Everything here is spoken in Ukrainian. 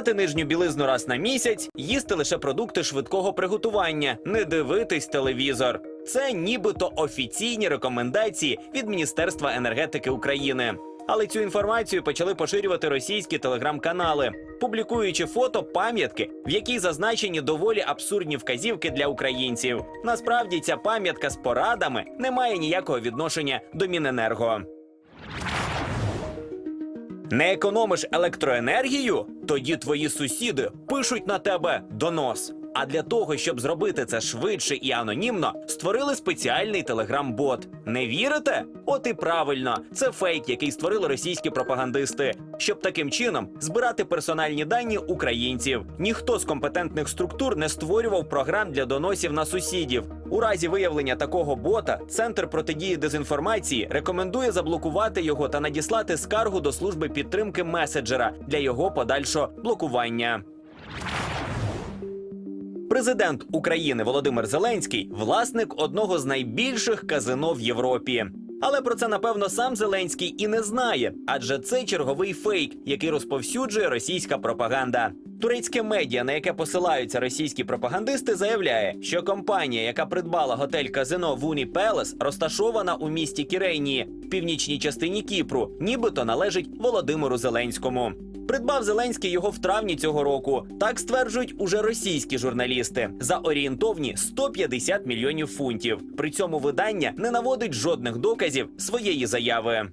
Прати нижню білизну раз на місяць, їсти лише продукти швидкого приготування, не дивитись телевізор. Це нібито офіційні рекомендації від Міністерства енергетики України. Але цю інформацію почали поширювати російські телеграм-канали, публікуючи фото пам'ятки, в якій зазначені доволі абсурдні вказівки для українців. Насправді ця пам'ятка з порадами не має ніякого відношення до Міненерго. Не економиш електроенергію? Тоді твої сусіди пишуть на тебе донос. А для того, щоб зробити це швидше і анонімно, створили спеціальний телеграм-бот. Не вірите? От і правильно, це фейк, який створили російські пропагандисти, щоб таким чином збирати персональні дані українців. Ніхто з компетентних структур не створював програм для доносів на сусідів. У разі виявлення такого бота центр протидії дезінформації рекомендує заблокувати його та надіслати скаргу до служби підтримки меседжера для його подальшого блокування. Президент України Володимир Зеленський власник одного з найбільших казино в Європі. Але про це напевно сам Зеленський і не знає, адже це черговий фейк, який розповсюджує російська пропаганда. Турецьке медіа, на яке посилаються російські пропагандисти, заявляє, що компанія, яка придбала готель казино Вуні Пелес, розташована у місті Кіренії, в північній частині Кіпру, нібито належить Володимиру Зеленському. Придбав Зеленський його в травні цього року. Так стверджують уже російські журналісти за орієнтовні 150 мільйонів фунтів. При цьому видання не наводить жодних доказів своєї заяви.